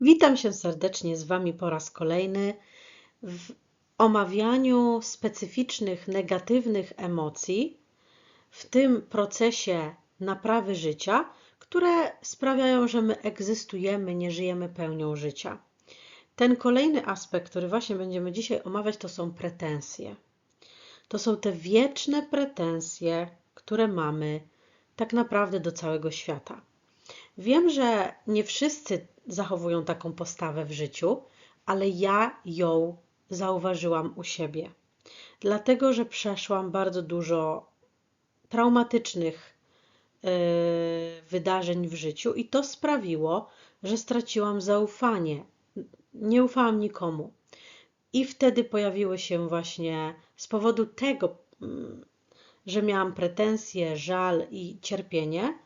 Witam się serdecznie z Wami po raz kolejny w omawianiu specyficznych negatywnych emocji w tym procesie naprawy życia, które sprawiają, że my egzystujemy, nie żyjemy pełnią życia. Ten kolejny aspekt, który właśnie będziemy dzisiaj omawiać, to są pretensje. To są te wieczne pretensje, które mamy tak naprawdę do całego świata. Wiem, że nie wszyscy zachowują taką postawę w życiu, ale ja ją zauważyłam u siebie. Dlatego, że przeszłam bardzo dużo traumatycznych yy, wydarzeń w życiu i to sprawiło, że straciłam zaufanie. Nie ufałam nikomu. I wtedy pojawiły się właśnie z powodu tego, mm, że miałam pretensje, żal i cierpienie,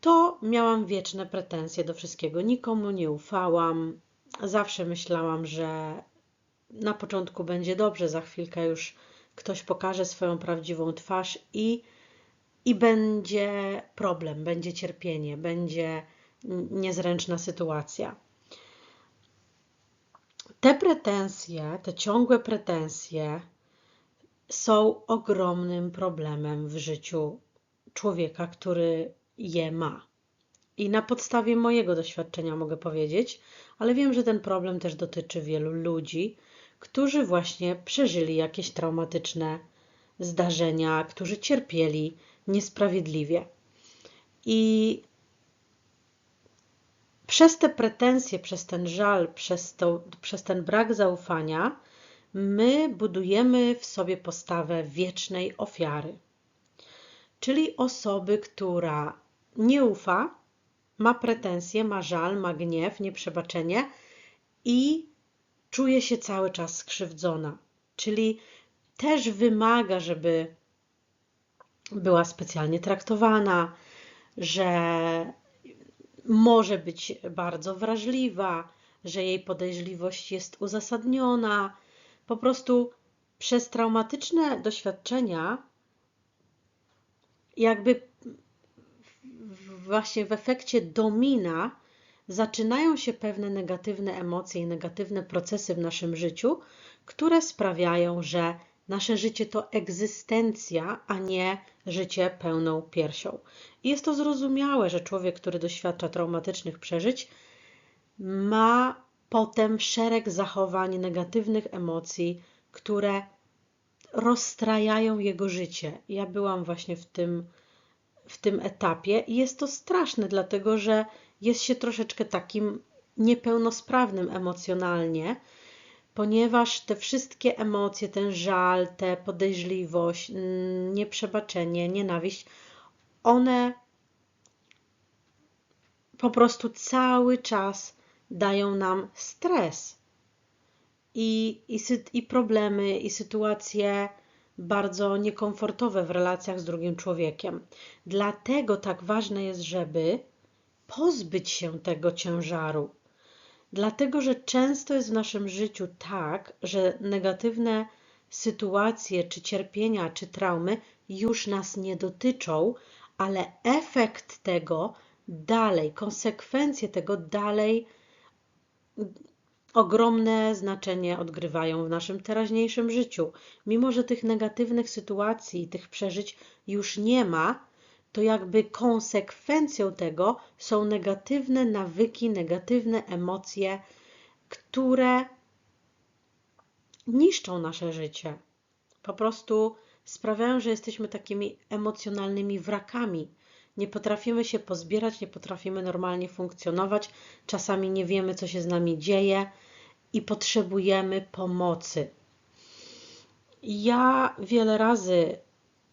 to miałam wieczne pretensje do wszystkiego. Nikomu nie ufałam. Zawsze myślałam, że na początku będzie dobrze, za chwilkę już ktoś pokaże swoją prawdziwą twarz i, i będzie problem, będzie cierpienie, będzie niezręczna sytuacja. Te pretensje, te ciągłe pretensje są ogromnym problemem w życiu człowieka, który je ma. I na podstawie mojego doświadczenia mogę powiedzieć, ale wiem, że ten problem też dotyczy wielu ludzi, którzy właśnie przeżyli jakieś traumatyczne zdarzenia, którzy cierpieli niesprawiedliwie. I przez te pretensje, przez ten żal, przez, to, przez ten brak zaufania, my budujemy w sobie postawę wiecznej ofiary, czyli osoby, która nie ufa, ma pretensje, ma żal, ma gniew, nieprzebaczenie i czuje się cały czas skrzywdzona. Czyli też wymaga, żeby była specjalnie traktowana, że może być bardzo wrażliwa, że jej podejrzliwość jest uzasadniona. Po prostu przez traumatyczne doświadczenia jakby właśnie w efekcie domina zaczynają się pewne negatywne emocje i negatywne procesy w naszym życiu, które sprawiają, że nasze życie to egzystencja, a nie życie pełną piersią. I jest to zrozumiałe, że człowiek, który doświadcza traumatycznych przeżyć, ma potem szereg zachowań, negatywnych emocji, które rozstrajają jego życie. Ja byłam właśnie w tym w tym etapie i jest to straszne, dlatego że jest się troszeczkę takim niepełnosprawnym emocjonalnie, ponieważ te wszystkie emocje, ten żal, tę podejrzliwość, nieprzebaczenie, nienawiść, one po prostu cały czas dają nam stres i, i, i problemy, i sytuacje bardzo niekomfortowe w relacjach z drugim człowiekiem. Dlatego tak ważne jest, żeby pozbyć się tego ciężaru. Dlatego, że często jest w naszym życiu tak, że negatywne sytuacje, czy cierpienia, czy traumy już nas nie dotyczą, ale efekt tego dalej, konsekwencje tego dalej ogromne znaczenie odgrywają w naszym teraźniejszym życiu. Mimo, że tych negatywnych sytuacji, tych przeżyć już nie ma, to jakby konsekwencją tego są negatywne nawyki, negatywne emocje, które niszczą nasze życie. Po prostu sprawiają, że jesteśmy takimi emocjonalnymi wrakami, nie potrafimy się pozbierać, nie potrafimy normalnie funkcjonować, czasami nie wiemy, co się z nami dzieje i potrzebujemy pomocy. Ja wiele razy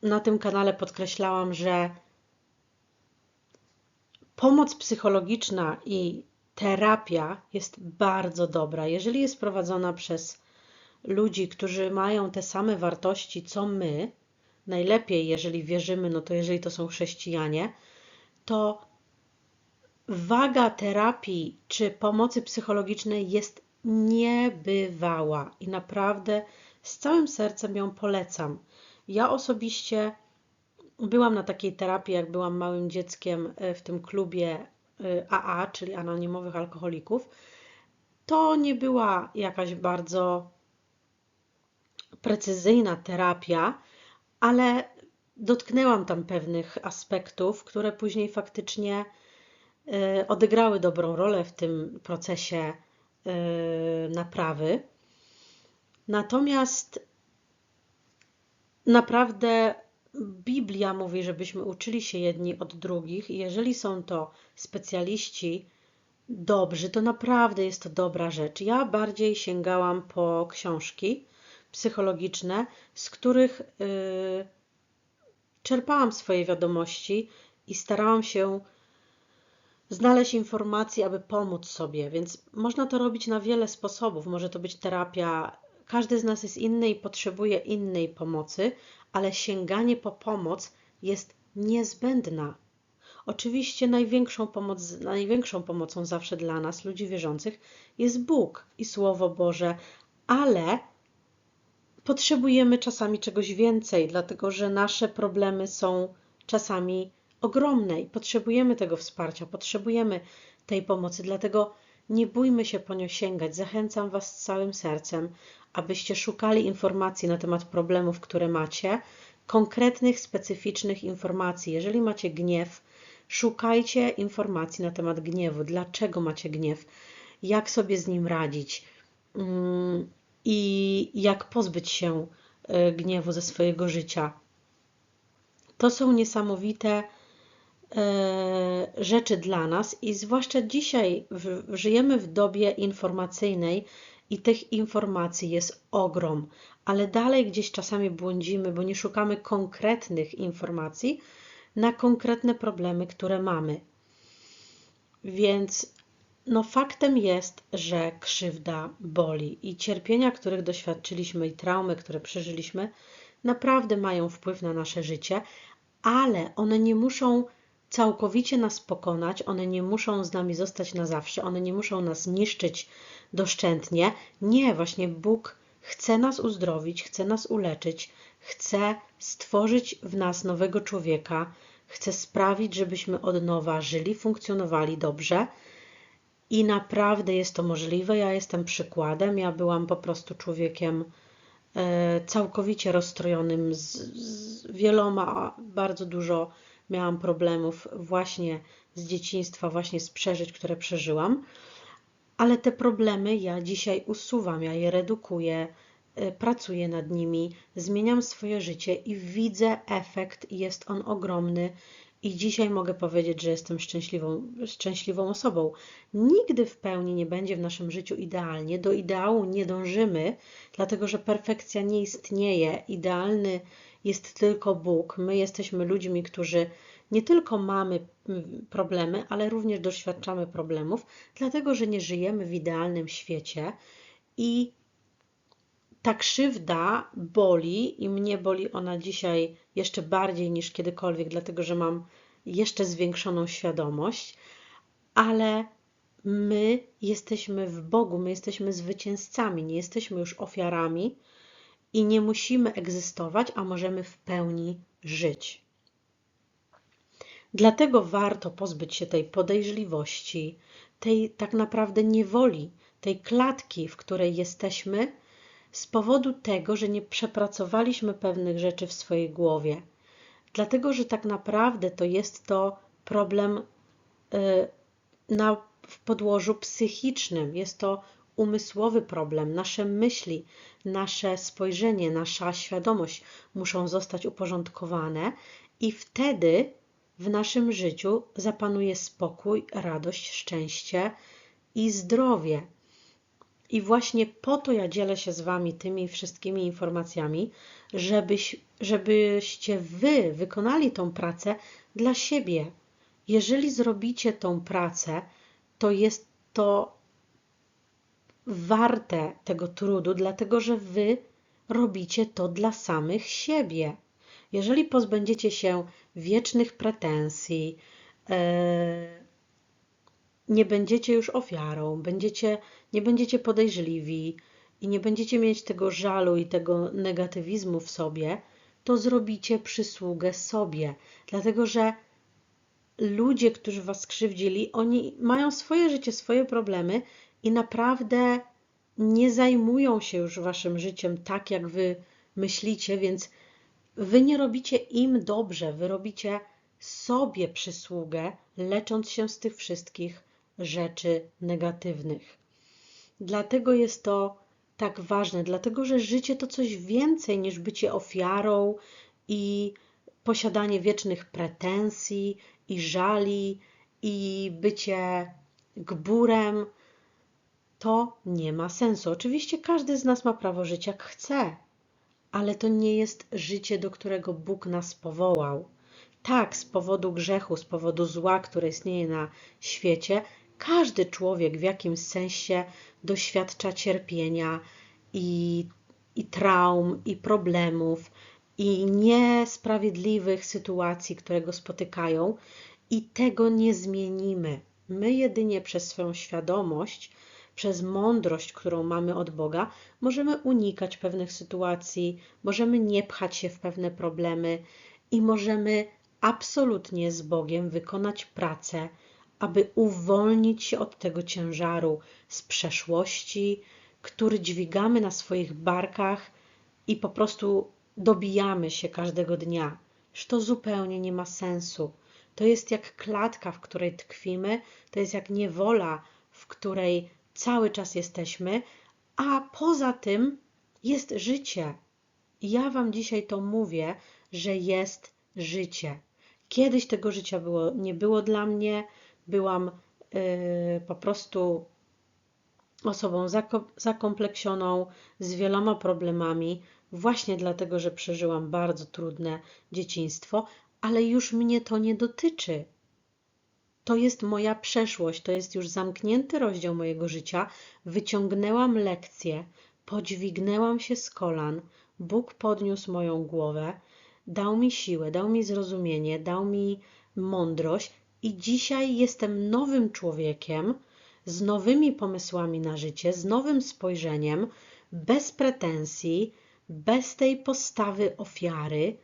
na tym kanale podkreślałam, że pomoc psychologiczna i terapia jest bardzo dobra, jeżeli jest prowadzona przez ludzi, którzy mają te same wartości co my, najlepiej, jeżeli wierzymy, no to jeżeli to są chrześcijanie, to waga terapii czy pomocy psychologicznej jest niebywała i naprawdę z całym sercem ją polecam. Ja osobiście byłam na takiej terapii, jak byłam małym dzieckiem e, w tym klubie AA, czyli anonimowych alkoholików, to nie była jakaś bardzo precyzyjna terapia, ale dotknęłam tam pewnych aspektów, które później faktycznie e, odegrały dobrą rolę w tym procesie e, naprawy. Natomiast naprawdę Biblia mówi, żebyśmy uczyli się jedni od drugich, i jeżeli są to specjaliści dobrzy, to naprawdę jest to dobra rzecz. Ja bardziej sięgałam po książki psychologiczne, z których yy, czerpałam swoje wiadomości i starałam się znaleźć informacje, aby pomóc sobie. Więc można to robić na wiele sposobów. Może to być terapia. Każdy z nas jest inny i potrzebuje innej pomocy, ale sięganie po pomoc jest niezbędna. Oczywiście największą, pomoc, największą pomocą zawsze dla nas, ludzi wierzących, jest Bóg i Słowo Boże, ale potrzebujemy czasami czegoś więcej, dlatego że nasze problemy są czasami ogromne i potrzebujemy tego wsparcia, potrzebujemy tej pomocy. Dlatego nie bójmy się po nią sięgać. Zachęcam Was całym sercem, abyście szukali informacji na temat problemów, które macie, konkretnych, specyficznych informacji. Jeżeli macie gniew, szukajcie informacji na temat gniewu. Dlaczego macie gniew? Jak sobie z nim radzić? Mm, I jak pozbyć się e, gniewu ze swojego życia? To są niesamowite rzeczy dla nas i zwłaszcza dzisiaj żyjemy w dobie informacyjnej i tych informacji jest ogrom, ale dalej gdzieś czasami błądzimy, bo nie szukamy konkretnych informacji na konkretne problemy, które mamy. Więc no faktem jest, że krzywda boli i cierpienia, których doświadczyliśmy i traumy, które przeżyliśmy, naprawdę mają wpływ na nasze życie, ale one nie muszą całkowicie nas pokonać, one nie muszą z nami zostać na zawsze, one nie muszą nas niszczyć doszczętnie. Nie, właśnie Bóg chce nas uzdrowić, chce nas uleczyć, chce stworzyć w nas nowego człowieka, chce sprawić, żebyśmy od nowa żyli, funkcjonowali dobrze. I naprawdę jest to możliwe. Ja jestem przykładem. Ja byłam po prostu człowiekiem e, całkowicie rozstrojonym z, z wieloma, bardzo dużo miałam problemów właśnie z dzieciństwa, właśnie z przeżyć, które przeżyłam, ale te problemy ja dzisiaj usuwam, ja je redukuję, y, pracuję nad nimi, zmieniam swoje życie i widzę efekt, jest on ogromny. I dzisiaj mogę powiedzieć, że jestem szczęśliwą, szczęśliwą osobą. Nigdy w pełni nie będzie w naszym życiu idealnie. Do ideału nie dążymy, dlatego że perfekcja nie istnieje. Idealny jest tylko Bóg. My jesteśmy ludźmi, którzy nie tylko mamy mm, problemy, ale również doświadczamy problemów, dlatego że nie żyjemy w idealnym świecie i ta krzywda boli i mnie boli ona dzisiaj jeszcze bardziej niż kiedykolwiek, dlatego że mam jeszcze zwiększoną świadomość, ale my jesteśmy w Bogu, my jesteśmy zwycięzcami, nie jesteśmy już ofiarami i nie musimy egzystować, a możemy w pełni żyć. Dlatego warto pozbyć się tej podejrzliwości, tej tak naprawdę niewoli, tej klatki, w której jesteśmy, z powodu tego, że nie przepracowaliśmy pewnych rzeczy w swojej głowie. Dlatego, że tak naprawdę to jest to problem y, na, w podłożu psychicznym, jest to umysłowy problem. Nasze myśli, nasze spojrzenie, nasza świadomość muszą zostać uporządkowane, i wtedy w naszym życiu zapanuje spokój, radość, szczęście i zdrowie. I właśnie po to ja dzielę się z Wami tymi wszystkimi informacjami, żebyś, żebyście Wy wykonali tą pracę dla siebie. Jeżeli zrobicie tą pracę, to jest to warte tego trudu, dlatego że Wy robicie to dla samych siebie. Jeżeli pozbędziecie się wiecznych pretensji, e, nie będziecie już ofiarą, będziecie, nie będziecie podejrzliwi i nie będziecie mieć tego żalu i tego negatywizmu w sobie, to zrobicie przysługę sobie, dlatego że ludzie, którzy was skrzywdzili, oni mają swoje życie, swoje problemy i naprawdę nie zajmują się już waszym życiem tak, jak wy myślicie, więc wy nie robicie im dobrze, wy robicie sobie przysługę, lecząc się z tych wszystkich rzeczy negatywnych. Dlatego jest to tak ważne, dlatego że życie to coś więcej niż bycie ofiarą i posiadanie wiecznych pretensji i żali i bycie gburem. To nie ma sensu. Oczywiście każdy z nas ma prawo żyć jak chce, ale to nie jest życie, do którego Bóg nas powołał. Tak, z powodu grzechu, z powodu zła, które istnieje na świecie, każdy człowiek w jakimś sensie doświadcza cierpienia i, i traum, i problemów, i niesprawiedliwych sytuacji, które go spotykają, i tego nie zmienimy. My jedynie przez swoją świadomość, przez mądrość, którą mamy od Boga, możemy unikać pewnych sytuacji, możemy nie pchać się w pewne problemy i możemy absolutnie z Bogiem wykonać pracę, aby uwolnić się od tego ciężaru z przeszłości, który dźwigamy na swoich barkach i po prostu dobijamy się każdego dnia. Że to zupełnie nie ma sensu. To jest jak klatka, w której tkwimy, to jest jak niewola, w której cały czas jesteśmy, a poza tym jest życie. Ja Wam dzisiaj to mówię, że jest życie. Kiedyś tego życia było, nie było dla mnie, byłam yy, po prostu osobą zakompleksioną, z wieloma problemami, właśnie dlatego, że przeżyłam bardzo trudne dzieciństwo, ale już mnie to nie dotyczy. To jest moja przeszłość, to jest już zamknięty rozdział mojego życia. Wyciągnęłam lekcję, podźwignęłam się z kolan, Bóg podniósł moją głowę, dał mi siłę, dał mi zrozumienie, dał mi mądrość i dzisiaj jestem nowym człowiekiem z nowymi pomysłami na życie, z nowym spojrzeniem, bez pretensji, bez tej postawy ofiary,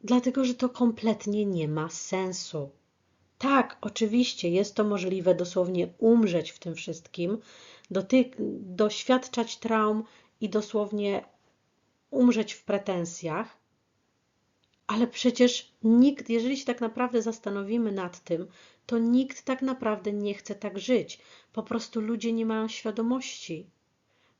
dlatego że to kompletnie nie ma sensu. Tak, oczywiście jest to możliwe dosłownie umrzeć w tym wszystkim, dotyk- doświadczać traum i dosłownie umrzeć w pretensjach, ale przecież nikt, jeżeli się tak naprawdę zastanowimy nad tym, to nikt tak naprawdę nie chce tak żyć. Po prostu ludzie nie mają świadomości.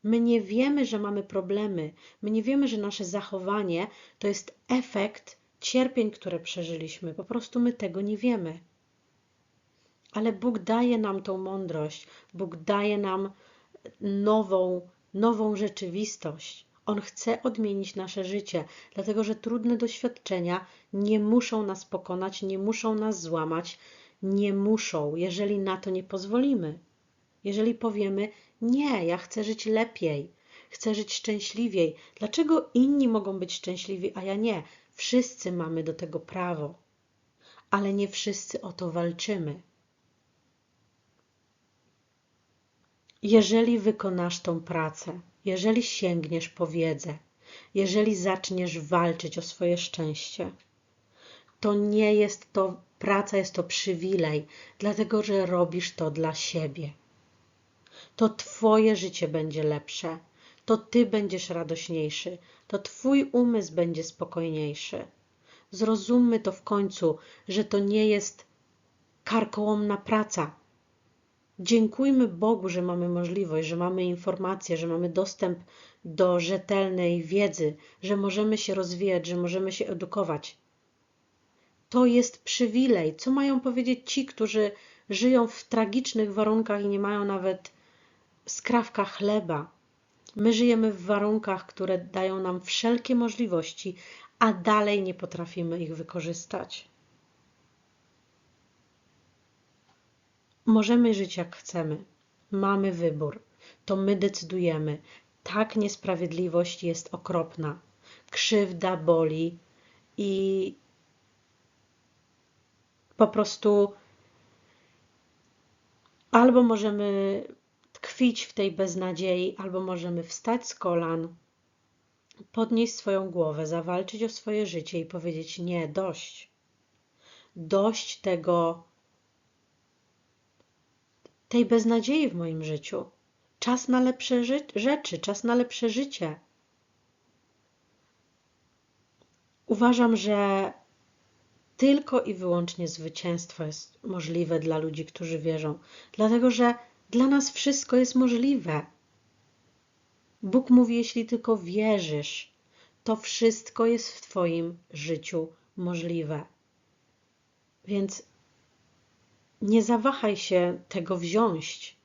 My nie wiemy, że mamy problemy, my nie wiemy, że nasze zachowanie to jest efekt cierpień, które przeżyliśmy. Po prostu my tego nie wiemy. Ale Bóg daje nam tą mądrość, Bóg daje nam nową, nową rzeczywistość. On chce odmienić nasze życie, dlatego że trudne doświadczenia nie muszą nas pokonać, nie muszą nas złamać, nie muszą, jeżeli na to nie pozwolimy. Jeżeli powiemy: Nie, ja chcę żyć lepiej, chcę żyć szczęśliwiej. Dlaczego inni mogą być szczęśliwi, a ja nie? Wszyscy mamy do tego prawo, ale nie wszyscy o to walczymy. Jeżeli wykonasz tą pracę, jeżeli sięgniesz po wiedzę, jeżeli zaczniesz walczyć o swoje szczęście, to nie jest to praca, jest to przywilej, dlatego że robisz to dla siebie. To Twoje życie będzie lepsze, to Ty będziesz radośniejszy, to Twój umysł będzie spokojniejszy. Zrozummy to w końcu, że to nie jest karkołomna praca, Dziękujmy Bogu, że mamy możliwość, że mamy informacje, że mamy dostęp do rzetelnej wiedzy, że możemy się rozwijać, że możemy się edukować. To jest przywilej. Co mają powiedzieć ci, którzy żyją w tragicznych warunkach i nie mają nawet skrawka chleba? My żyjemy w warunkach, które dają nam wszelkie możliwości, a dalej nie potrafimy ich wykorzystać. Możemy żyć jak chcemy. Mamy wybór. To my decydujemy. Tak niesprawiedliwość jest okropna. Krzywda boli i po prostu albo możemy tkwić w tej beznadziei, albo możemy wstać z kolan, podnieść swoją głowę, zawalczyć o swoje życie i powiedzieć: Nie, dość. dość tego, tej beznadziei w moim życiu. Czas na lepsze rzeczy, czas na lepsze życie. Uważam, że tylko i wyłącznie zwycięstwo jest możliwe dla ludzi, którzy wierzą, dlatego że dla nas wszystko jest możliwe. Bóg mówi: Jeśli tylko wierzysz, to wszystko jest w Twoim życiu możliwe. Więc nie zawahaj się tego wziąć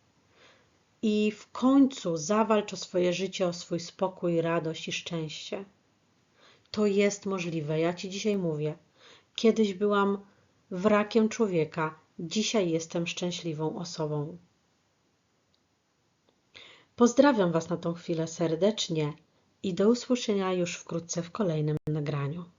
i w końcu zawalcz o swoje życie, o swój spokój, radość i szczęście. To jest możliwe. Ja Ci dzisiaj mówię. Kiedyś byłam wrakiem człowieka, dzisiaj jestem szczęśliwą osobą. Pozdrawiam Was na tą chwilę serdecznie i do usłyszenia już wkrótce w kolejnym nagraniu.